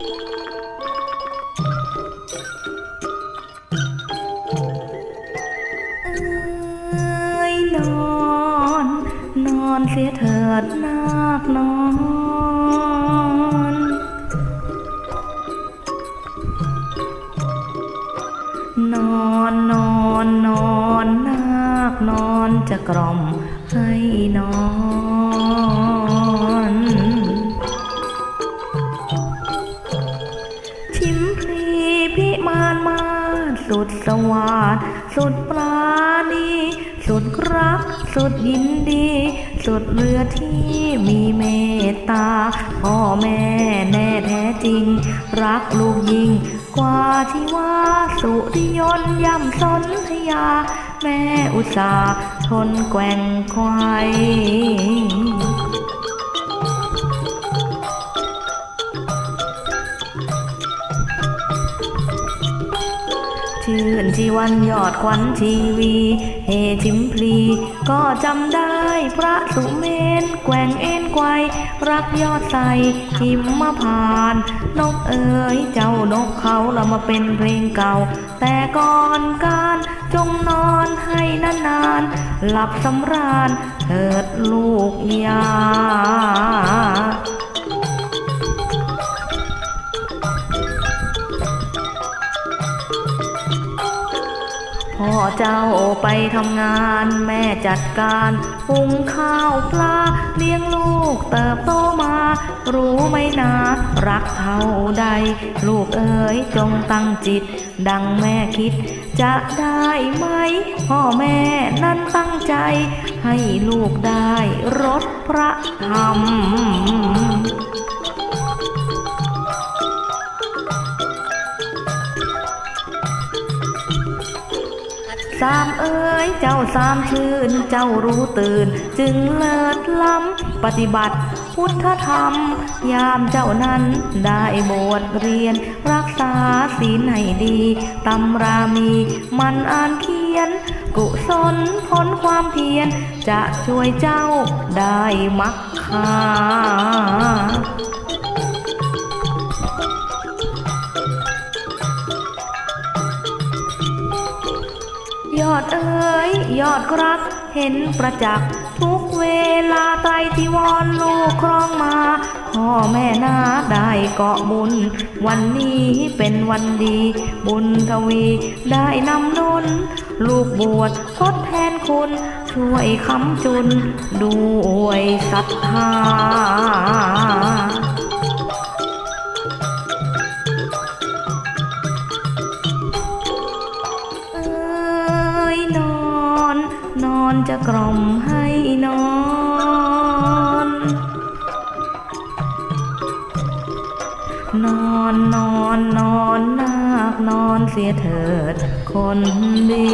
เอ้ยนอนนอนเสียเถิดนาคนอนนอนนอนนอนนาคนอนจะกล่อมให้นอน สุดสวาสสุดปราณี สุดรัก สุดยินดี สุดเรือที่มีเมตตา พ่อแม่แน่แท้จริง รักลูกยิ่ง กว่าที่ว่าสุริยนย่ำสนธยา แม่อุตสาทนแกว่งควาย ชื่นชีวันยอดขวัญชีวี เฮชิมพลี ก็จำได้พระสุเมนแกว่งเอ็นไกวรักยอดใสหิมมาผ่าน นกเอ๋ยเจ้านกเขาเรามาเป็นเพลงเก่า แต่ก่อนการจงนอนให้นานๆ หลับสำราญเถิดลูกยา พ่อเจ้าไปทำงานแม่จัดการหุงข้าวปลาเลี้ยงลูกเติบโตมา รู้ไหมนารักเท่าใด ลูกเอ๋ยจงตั้งจิต ดังแม่คิด จะได้ไหม พ่อแม่นั้นตั้งใจ ให้ลูกได้รสพระธรรม สามเอ๋ยเจ้าสามชื่น เจ้ารู้ตื่น จึงเลิศล้ำปฏิบัติ พุทธธรรม ยามเจ้านั้นได้บวชเรียน รักษาศีลให้ดีตำรามีมันอ่านเขียน กุศลผลความเพียรจะช่วยเจ้าได้มักคา ดเอ๋ยยอดรักเห็นประจักษ์ทุกเวลาไตรที่วอนลูกครองมา พ่อแม่นาได้เกาะบุญ วันนี้เป็นวันดี บุญทวีได้นำนุน ลูกบวชทดแทนคุณ ช่วยคำจุนด้วยศรัทธา จะกล่อมให้นอน นอนนอนนอนนาคนอนเสียเถิดคนดี